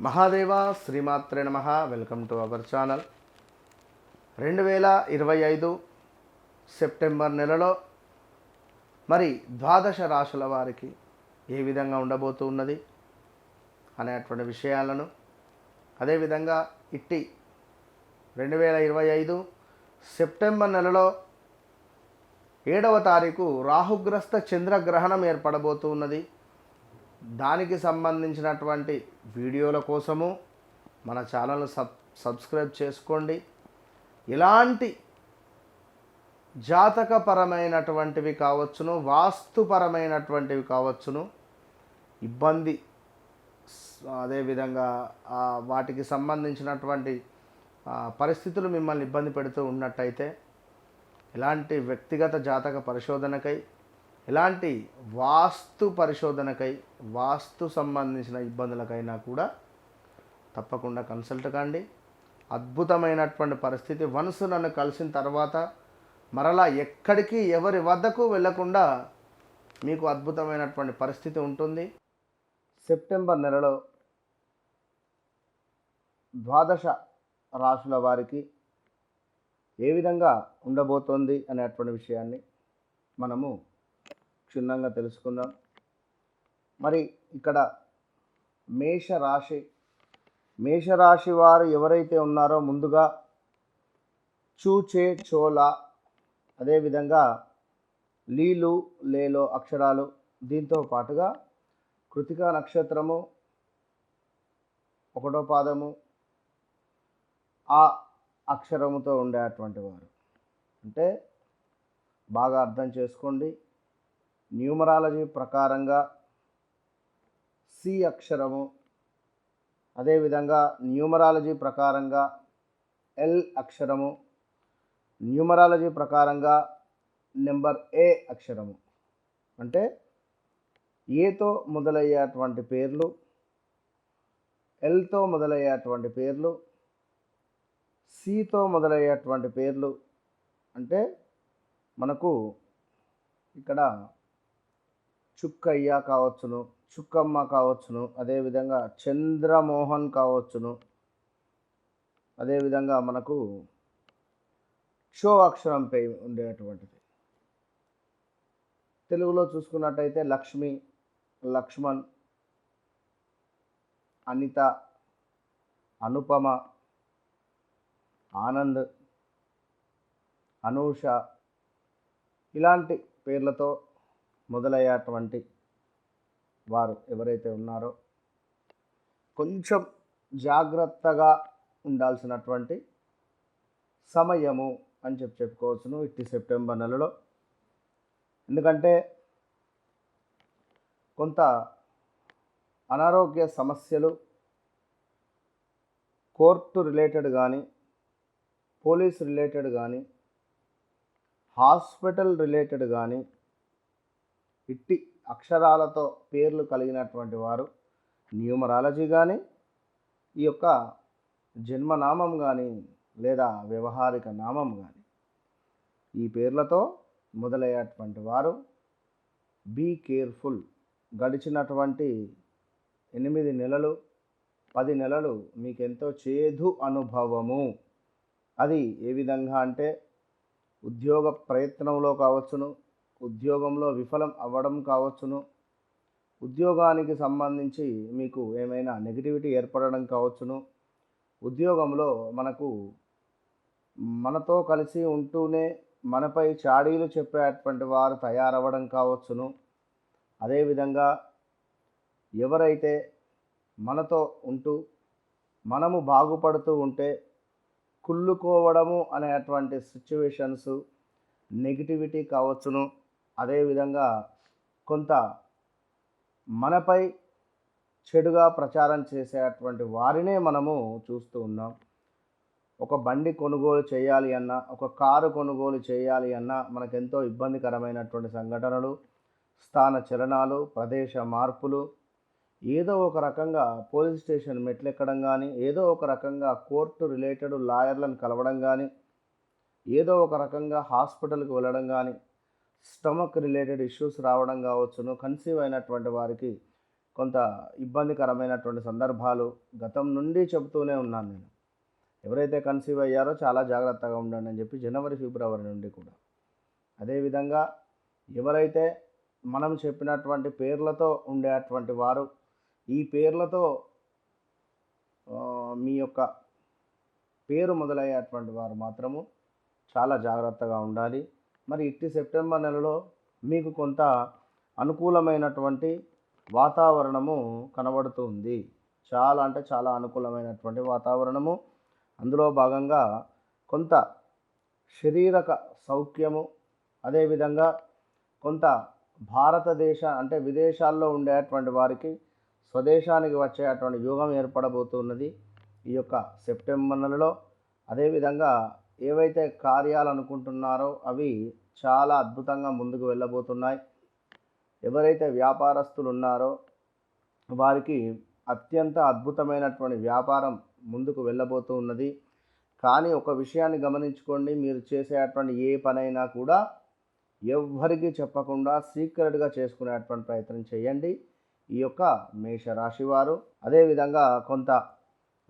మహాదేవ శ్రీమాత్రే నమ. Welcome to our channel. రెండు వేల ఇరవై ఐదు సెప్టెంబర్ నెలలో మరి ద్వాదశ రాశుల వారికి ఏ విధంగా ఉండబోతూ ఉన్నది అనేటువంటి విషయాలను అదేవిధంగా ఇట్టి రెండు వేల ఇరవై ఐదు సెప్టెంబర్ నెలలో ఏడవ తారీఖు రాహుగ్రస్త చంద్రగ్రహణం ఏర్పడబోతున్నది దానికి సంబంధించినటువంటి వీడియోల కోసము మన ఛానల్ సబ్ సబ్స్క్రైబ్ చేసుకోండి. ఇలాంటి జాతకపరమైనటువంటివి కావచ్చును వాస్తుపరమైనటువంటివి కావచ్చును. ఇబ్బంది అదేవిధంగా వాటికి సంబంధించినటువంటి పరిస్థితులు మిమ్మల్ని ఇబ్బంది పెడుతూ ఉన్నట్టయితే ఎలాంటి వ్యక్తిగత జాతక పరిశోధనకై ఎలాంటి వాస్తు పరిశోధనకై వాస్తు సంబంధించిన ఇబ్బందులకైనా కూడా తప్పకుండా కన్సల్ట్ కండి. అద్భుతమైనటువంటి పరిస్థితి. వన్స్ నన్ను కలిసిన తర్వాత మరలా ఎక్కడికి ఎవరి వద్దకు వెళ్ళకుండా మీకు అద్భుతమైనటువంటి పరిస్థితి ఉంటుంది. సెప్టెంబర్ నెలలో ద్వాదశ రాశుల వారికి ఏ విధంగా ఉండబోతోంది అనేటువంటి విషయాన్ని మనము క్షుణ్ణంగా తెలుసుకుందాం. మరి ఇక్కడ మేషరాశి మేషరాశి వారు ఎవరైతే ఉన్నారో ముందుగా చూచే చోళ అదేవిధంగా లీలు లేలో అక్షరాలు దీంతో పాటుగా కృతికా నక్షత్రము ఒకటో పాదము ఆ అక్షరముతో ఉండేటువంటి వారు. అంటే బాగా అర్థం చేసుకోండి. న్యూమరాలజీ ప్రకారంగా సి అక్షరము అదేవిధంగా న్యూమరాలజీ ప్రకారంగా ఎల్ అక్షరము న్యూమరాలజీ ప్రకారంగా నెంబర్ ఏ అక్షరము. అంటే ఏతో మొదలయ్యేటువంటి పేర్లు ఎల్తో మొదలయ్యేటువంటి పేర్లు సితో మొదలయ్యేటువంటి పేర్లు. అంటే మనకు ఇక్కడ చుక్కయ్య కావచ్చును చుక్కమ్మ కావచ్చును అదేవిధంగా చంద్రమోహన్ కావచ్చును. అదేవిధంగా మనకు క్షో అక్షరంపై ఉండేటువంటిది. తెలుగులో చూసుకున్నట్టయితే లక్ష్మి లక్ష్మణ్ అనిత అనుపమ ఆనంద్ అనూష ఇలాంటి పేర్లతో మొదలయ్యేటువంటి వారు ఎవరైతే ఉన్నారో కొంచెం జాగ్రత్తగా ఉండాల్సినటువంటి సమయము అని చెప్పి చెప్పుకోవచ్చును. ఇట్టి సెప్టెంబర్ నెలలో. ఎందుకంటే కొంత అనారోగ్య సమస్యలు కోర్టు రిలేటెడ్ కానీ పోలీస్ రిలేటెడ్ కానీ హాస్పిటల్ రిలేటెడ్ కానీ ఇట్టి అక్షరాలతో పేర్లు కలిగినటువంటి వారు న్యూమరాలజీ కానీ ఈ యొక్క జన్మనామం కానీ లేదా వ్యవహారిక నామం కానీ ఈ పేర్లతో మొదలయ్యేటువంటి వారు బీ కేర్ఫుల్ గడిచినటువంటి ఎనిమిది నెలలు పది నెలలు మీకెంతో చేదు అనుభవము. అది ఏ విధంగా అంటే ఉద్యోగ ప్రయత్నంలో కావచ్చును ఉద్యోగంలో విఫలం అవ్వడం కావచ్చును. ఉద్యోగానికి సంబంధించి మీకు ఏమైనా నెగిటివిటీ ఏర్పడడం కావచ్చును. ఉద్యోగంలో మనకు మనతో కలిసి ఉంటూనే మనపై చాడీలు చెప్పేటువంటి వారు తయారవ్వడం కావచ్చును. అదేవిధంగా ఎవరైతే మనతో ఉంటూ మనము బాగుపడుతూ ఉంటే కుళ్ళుకోవడము అనేటువంటి సిచ్యువేషన్స్ నెగిటివిటీ కావచ్చును. అదేవిధంగా కొంత మనపై చెడుగా ప్రచారం చేసేటువంటి వారినే మనము చూస్తూ ఉన్నాం. ఒక బండి కొనుగోలు చేయాలి అన్నా ఒక కారు కొనుగోలు చేయాలి అన్నా మనకెంతో ఇబ్బందికరమైనటువంటి సంఘటనలు స్థాన చలనాలు ప్రదేశ మార్పులు ఏదో ఒక రకంగా పోలీస్ స్టేషన్ మెట్లెక్కడం కానీ ఏదో ఒక రకంగా కోర్టు రిలేటెడ్ లాయర్లను కలవడం కానీ ఏదో ఒక రకంగా హాస్పిటల్కి వెళ్ళడం కానీ స్టమక్ రిలేటెడ్ ఇష్యూస్ రావడం కావచ్చును. కన్సీవ్ అయినటువంటి వారికి కొంత ఇబ్బందికరమైనటువంటి సందర్భాలు గతం నుండి చెబుతూనే ఉన్నాను నేను. ఎవరైతే కన్సీవ్ అయ్యారో చాలా జాగ్రత్తగా ఉండండి అని చెప్పి జనవరి ఫిబ్రవరి నుండి కూడా. అదేవిధంగా ఎవరైతే మనం చెప్పినటువంటి పేర్లతో ఉండేటువంటి వారు ఈ పేర్లతో మీ యొక్క పేరు మొదలయ్యేటువంటి వారు మాత్రము చాలా జాగ్రత్తగా ఉండాలి. మరి ఇట్టి సెప్టెంబర్ నెలలో మీకు కొంత అనుకూలమైనటువంటి వాతావరణము కనబడుతుంది. చాలా అంటే చాలా అనుకూలమైనటువంటి వాతావరణము. అందులో భాగంగా కొంత శరీరక సౌఖ్యము అదేవిధంగా కొంత భారతదేశ అంటే విదేశాల్లో ఉండేటువంటి వారికి స్వదేశానికి వచ్చేటువంటి యోగం ఏర్పడబోతున్నది ఈ యొక్క సెప్టెంబర్ నెలలో. అదేవిధంగా ఏవైతే కార్యాలు అనుకుంటున్నారో అవి చాలా అద్భుతంగా ముందుకు వెళ్ళబోతున్నాయి. ఎవరైతే వ్యాపారస్తులు ఉన్నారో వారికి అత్యంత అద్భుతమైనటువంటి వ్యాపారం ముందుకు వెళ్ళబోతూ ఉన్నది. కానీ ఒక విషయాన్ని గమనించుకోండి మీరు చేసేటువంటి ఏ పనైనా కూడా ఎవ్వరికీ చెప్పకుండా సీక్రెట్గా చేసుకునేటువంటి ప్రయత్నం చేయండి. ఈ యొక్క మేషరాశి వారు అదేవిధంగా కొంత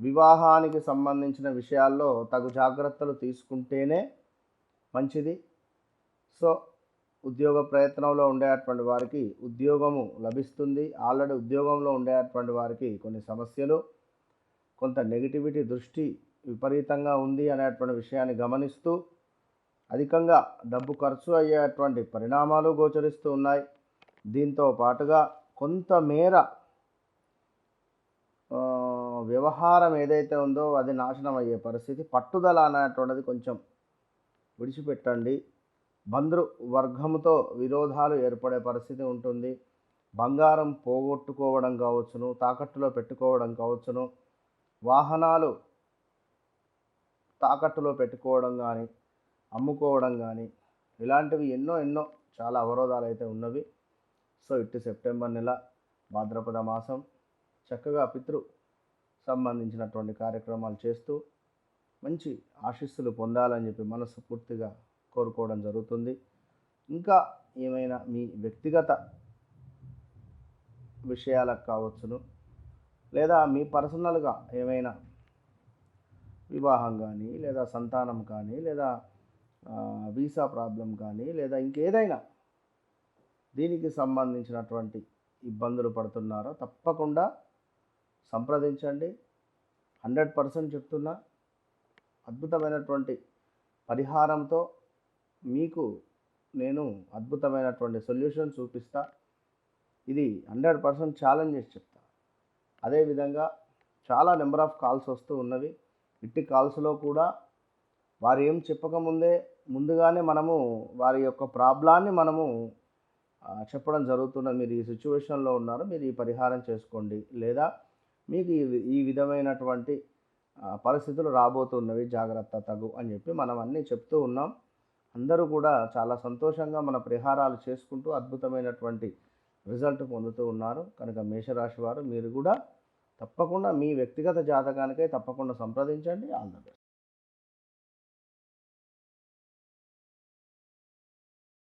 వివాహానికి సంబంధించిన విషయాల్లో తగు జాగ్రత్తలు తీసుకుంటేనే మంచిది. సో ఉద్యోగ ప్రయత్నంలో ఉండేటువంటి వారికి ఉద్యోగము లభిస్తుంది. ఆల్రెడీ ఉద్యోగంలో ఉండేటువంటి వారికి కొన్ని సమస్యలు కొంత నెగిటివిటీ దృష్టి విపరీతంగా ఉంది అనేటువంటి విషయాన్ని గమనిస్తూ అధికంగా డబ్బు ఖర్చు అయ్యేటువంటి పరిణామాలు గోచరిస్తూ ఉన్నాయి. దీంతో పాటుగా కొంతమేర వ్యవహారం ఏదైతే ఉందో అది నాశనం అయ్యే పరిస్థితి. పట్టుదల అనేటువంటిది కొంచెం విడిచిపెట్టండి. బంధు వర్గంతో విరోధాలు ఏర్పడే పరిస్థితి ఉంటుంది. బంగారం పోగొట్టుకోవడం కావచ్చును తాకట్టులో పెట్టుకోవడం కావచ్చును. వాహనాలు తాకట్టులో పెట్టుకోవడం కానీ అమ్ముకోవడం కానీ ఇలాంటివి ఎన్నో ఎన్నో చాలా అవరోధాలు అయితే ఉన్నవి. సో ఇటు సెప్టెంబర్ నెల భాద్రపద మాసం. చక్కగా పితృ సంబంధించినటువంటి కార్యక్రమాలు చేస్తూ మంచి ఆశీస్సులు పొందాలని చెప్పి మనస్ఫూర్తిగా కోరుకోవడం జరుగుతుంది. ఇంకా ఏమైనా మీ వ్యక్తిగత విషయాలకు కావచ్చును లేదా మీ పర్సనల్గా ఏమైనా వివాహం కానీ లేదా సంతానం కానీ లేదా వీసా ప్రాబ్లం కానీ లేదా ఇంకేదైనా దీనికి సంబంధించినటువంటి ఇబ్బందులు పడుతున్నారో తప్పకుండా సంప్రదించండి. హండ్రెడ్ పర్సెంట్ చెప్తున్నా అద్భుతమైనటువంటి పరిహారంతో మీకు నేను అద్భుతమైనటువంటి సొల్యూషన్ చూపిస్తా. ఇది హండ్రెడ్ పర్సెంట్ ఛాలెంజ్ చేసి చెప్తా. అదేవిధంగా చాలా నెంబర్ ఆఫ్ కాల్స్ వస్తూ ఉన్నవి. ఇట్టి కాల్స్లో కూడా వారు ఏం చెప్పకముందే ముందుగానే మనము వారి యొక్క ప్రాబ్లాన్ని మనము చెప్పడం జరుగుతున్న మీరు ఈ సిచ్యువేషన్లో ఉన్నారు. మీరు ఈ పరిహారం చేసుకోండి. లేదా మీకు ఈ విధమైనటువంటి పరిస్థితులు రాబోతున్నవి. జాగ్రత్త తగు అని చెప్పి మనం అన్నీ చెప్తూ ఉన్నాం. అందరూ కూడా చాలా సంతోషంగా మన పరిహారాలు చేసుకుంటూ అద్భుతమైనటువంటి రిజల్ట్ పొందుతూ ఉన్నారు. కనుక మేషరాశి వారు మీరు కూడా తప్పకుండా మీ వ్యక్తిగత జాతకానికై తప్పకుండా సంప్రదించండి. All the best.